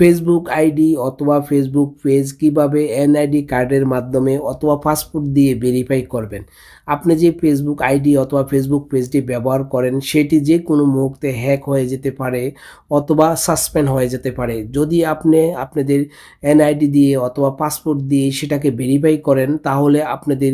Facebook ID অথবা Facebook page কীভাবে NID কার্ডের মাধ্যমে অথবা পাসপোর্ট দিয়ে ভেরিফাই করবেন। আপনি যে ফেসবুক আইডি অথবা ফেসবুক পেজটি ব্যবহার করেন, সেটি যে কোনো মুহূর্তে হ্যাক হয়ে যেতে পারে অথবা সাসপেন্ড হয়ে যেতে পারে। যদি আপনি আপনাদের এনআইডি দিয়ে অথবা পাসপোর্ট দিয়ে সেটাকে ভেরিফাই করেন, তাহলে আপনাদের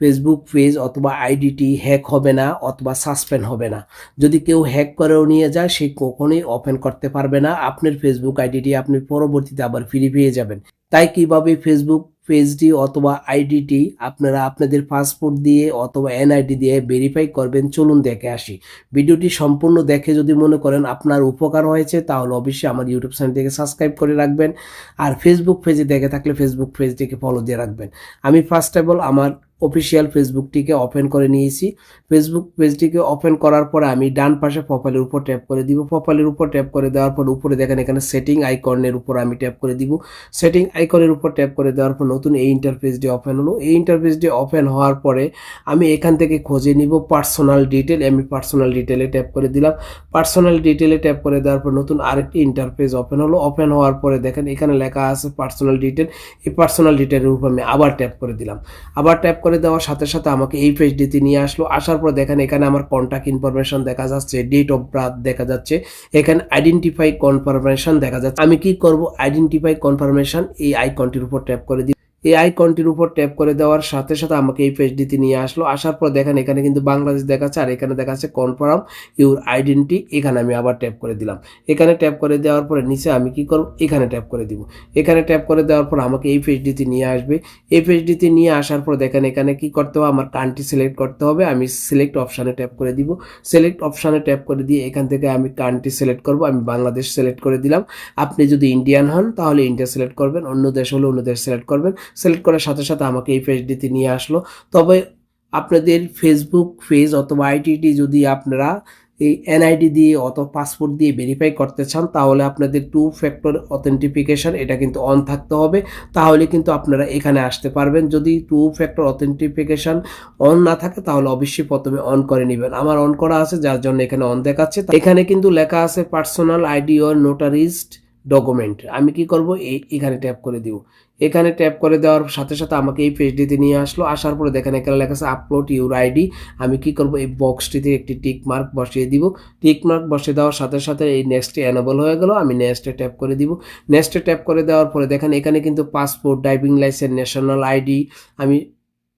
ফেসবুক পেজ অথবা আইডিটি হ্যাক হবে না অথবা সাসপেন্ড হবে না। যদি কেউ হ্যাক করেও নিয়ে যায়, সে কখনোই ওপেন করতে পারবে না। আপনার ফেসবুক আইডিটি আপনি পরবর্তীতে আবার ফিরে পেয়ে যাবেন। তাই কীভাবে ফেসবুক পেজটি অথবা আইডিটি আপনারা আপনাদের পাসপোর্ট দিয়ে অথবা এনআইডি দিয়ে ভেরিফাই করবেন, চলুন দেখে আসি। ভিডিওটি সম্পূর্ণ দেখে যদি মনে করেন আপনার উপকার হয়েছে, তাহলে অবশ্যই আমার ইউটিউব চ্যানেলটিকে সাবস্ক্রাইব করে রাখবেন। আর ফেসবুক পেজে দেখে থাকলে ফেসবুক পেজটিকে ফলো দিয়ে রাখবেন। আমি ফার্স্ট অফ অল আমার অফিসিয়াল ফেসবুকটিকে ওপেন করে নিয়েছি। ফেসবুক পেজটিকে ওপেন করার পরে আমি ডান পাশে প্রোফাইলের উপর ট্যাপ করে দিব। প্রোফাইলের উপর ট্যাপ করে দেওয়ার পর উপরে দেখেন এখানে সেটিং আইকনের উপর আমি ট্যাপ করে দিব। সেটিং আইকনের উপর ট্যাপ করে দেওয়ার পর নতুন এই ইন্টারফেসটি ওপেন হলো। এই ইন্টারফেসটি ওপেন হওয়ার পরে আমি এখান থেকে খুঁজে নিব পার্সোনাল ডিটেল আমি পার্সোনাল ডিটেলে ট্যাপ করে দিলাম। পার্সোনাল ডিটেলে ট্যাপ করে দেওয়ার পর নতুন আরেকটি ইন্টারফেস ওপেন হলো। ওপেন হওয়ার পরে দেখেন এখানে লেখা আছে পার্সোনাল ডিটেল এই পার্সোনাল ডিটেলের উপর আমি আবার ট্যাপ করে দিলাম। আবার ট্যাপ করে দেওয়ার সাথে সাথে আমাকে এই পেজটিতে নিয়ে আসলো। আসার পর দেখেন এখানে আমার কন্ট্যাক্ট ইনফরমেশন দেখা যাচ্ছে ডেট অফ বার্থ দেখা যাচ্ছে, এখানে আইডেন্টিফাই কনফার্মেশন দেখা যাচ্ছে। আমি কি করব? আইডেন্টিফাই কনফার্মেশন এই আইকনটির উপর ট্যাপ করে দিই। এই আইকনটির উপর ট্যাপ করে দেওয়ার সাথে সাথে আমাকে এই পেজটিতে নিয়ে আসলো। আসার পর দেখেন, এখানে কিন্তু বাংলাদেশ দেখাচ্ছে, আর এখানে দেখাচ্ছে কনফার্ম ইউর আইডেন্টি এখানে আমি আবার ট্যাপ করে দিলাম। এখানে ট্যাপ করে দেওয়ার পরে নিচে আমি কি করব? এখানে ট্যাপ করে দিব। এখানে ট্যাপ করে দেওয়ার পর আমাকে এই পেজটিতে নিয়ে আসবে। এই পেজটিতে নিয়ে আসার পর দেখেন, এখানে কি করতে হবে? আমার কান্ট্রি সিলেক্ট করতে হবে। আমি সিলেক্ট অপশানে ট্যাপ করে দিব। সিলেক্ট অপশানে ট্যাপ করে দিয়ে এখান থেকে আমি কান্ট্রি সিলেক্ট করব। আমি বাংলাদেশ সিলেক্ট করে দিলাম। আপনি যদি ইন্ডিয়ান হন, তাহলে ইন্ডিয়া সিলেক্ট করবেন। অন্য দেশ হলে অন্য দেশ সিলেক্ট করবেন। সিলেক্ট করার সাথে সাথে আমাকে এই পেজটিতে নিয়ে আসলো। তবে আপনাদের ফেসবুক পেজ অথবা আইডিটি যদি আপনারা এই এনআইডি দিয়ে অথবা পাসপোর্ট দিয়ে ভেরিফাই করতে চান, তাহলে আপনাদের টু ফ্যাক্টর অথেন্টিফিকেশন এটা কিন্তু অন থাকতে হবে। তাহলে কিন্তু আপনারা এখানে আসতে পারবেন। যদি টু ফ্যাক্টর অথেন্টিফিকেশন অন না থাকে, তাহলে অবশ্যই প্রথমে অন করে নেবেন। আমার অন করা আছে, যার জন্য এখানে অন দেখাচ্ছে। এখানে কিন্তু লেখা আছে personal ID or notarised document আমি কি করব? এই এখানে ট্যাপ করে দিব। এখানে ট্যাপ করে দেওয়ার সাথে সাথে আমাকে এই পেজটিতে নিয়ে আসলো। আসার পরে দেখেন এখানে লেখা আছে আপলোড ইউর আইডি আমি কি করব? এই বক্সটিতে একটি টিক মার্ক বসিয়ে দিব। টিক মার্ক বসিয়ে দেওয়ার সাথে সাথে এই নেক্সটে অ্যানেবল হয়ে গেল। আমি নেক্সটে ট্যাপ করে দিব। নেক্সটে ট্যাপ করে দেওয়ার পরে দেখেন এখানে কিন্তু passport driving licence national ID আমি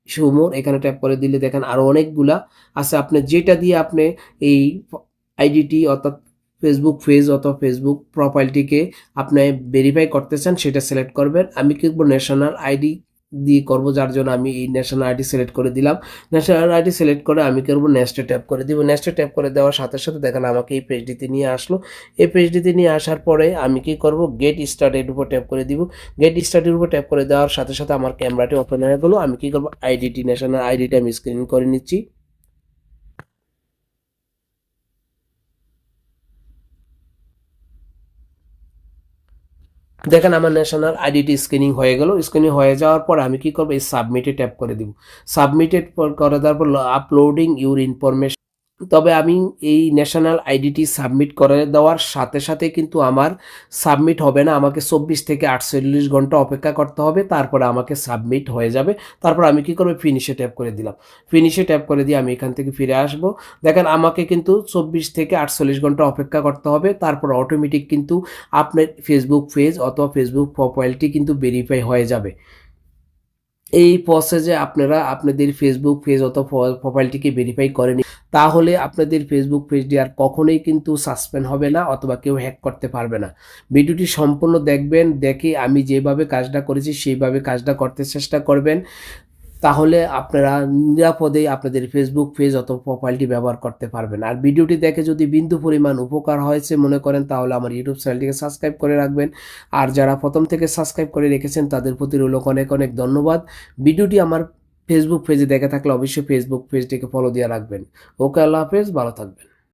সুমোর এখানে ট্যাপ করে দিলে দেখেন আরও অনেকগুলা আছে। আপনি যেটা দিয়ে আপনি এই আইডিটি অর্থাৎ ফেসবুক পেজ অথবা ফেসবুক প্রোফাইলটিকে আপনি ভেরিফাই করতে চান, সেটা সিলেক্ট করবেন। আমি কি করব? ন্যাশনাল আইডি দিয়ে করব, যার জন্য আমি এই ন্যাশনাল আইডি সিলেক্ট করে দিলাম। ন্যাশনাল আইডি সিলেক্ট করে আমি করব? নেক্সটে ট্যাপ করে দিব। নেক্সটে ট্যাপ করে দেওয়ার সাথে সাথে দেখেন আমাকে এই পেজটিতে নিয়ে আসলো। এই পেজটিতে নিয়ে আসার পরে আমি কি করব? গেট স্টার্টের উপর ট্যাপ করে দিব। গেট স্টার্টের উপর ট্যাপ করে দেওয়ার সাথে সাথে আমার ক্যামেরাটি ওপেন হয়ে গেলো। আমি কি করব? আইডিটি ন্যাশনাল আইডিটা আমি স্ক্রিন করে নিচ্ছি। দেখেন আমার ন্যাশনাল আইডিটি স্ক্রিনিং হয়ে গেল। স্ক্রিনিং হয়ে যাওয়ার পর আমি কি করব? এই সাবমিটে ট্যাপ করে দিব। সাবমিটেড করে দেওয়ার পর আপলোডিং ইউর ইনফরমেশন তবে আমি এই ন্যাশনাল আইডিটি সাবমিট করে দেওয়ার সাথে সাথে কিন্তু আমার সাবমিট হবে না। আমাকে চব্বিশ থেকে আটচল্লিশ ঘণ্টা অপেক্ষা করতে হবে, তারপরে আমাকে সাবমিট হয়ে যাবে। তারপর আমি কি করব? ফিনিশে ট্যাপ করে দিলাম। ফিনিশে ট্যাপ করে দিয়ে আমি এখান থেকে ফিরে আসব। দেখেন, আমাকে কিন্তু চব্বিশ থেকে আটচল্লিশ ঘণ্টা অপেক্ষা করতে হবে। তারপর অটোমেটিক কিন্তু আপনার ফেসবুক পেজ অথবা ফেসবুক প্রোফাইলটি কিন্তু ভেরিফাই হয়ে যাবে। এই প্রসেসে আপনারা আপনাদের ফেসবুক পেজ অথবা প্রোফাইলটিকে ভেরিফাই করেনি। তাহলে আপনাদের ফেসবুক পেজটি আর কখনোই কিন্তু সাসপেন্ড হবে না অথবা কেউ হ্যাক করতে পারবে না। ভিডিওটি সম্পূর্ণ দেখবেন, দেখে আমি যেভাবে কাজটা করেছি, সেইভাবে কাজটা করতে চেষ্টা করবেন। তাহলে আপনারা নিরাপদেই আপনাদের ফেসবুক পেজ অথবা প্রোফাইলটি ব্যবহার করতে পারবেন। আর ভিডিওটি দেখে যদি বিন্দু পরিমাণ উপকার হয়েছে মনে করেন, তাহলে আমার ইউটিউব চ্যানেলটিকে সাবস্ক্রাইব করে রাখবেন। আর যারা প্রথম থেকে সাবস্ক্রাইব করে রেখেছেন, তাদের প্রতি রোলক অনেক অনেক ধন্যবাদ। ভিডিওটি আমার ফেসবুক পেজে দেখে থাকলে অবশ্যই ফেসবুক পেজটিকে ফলো দিয়ে রাখবেন। ওকে আল্লাহ হাফেজ, ভালো থাকবেন।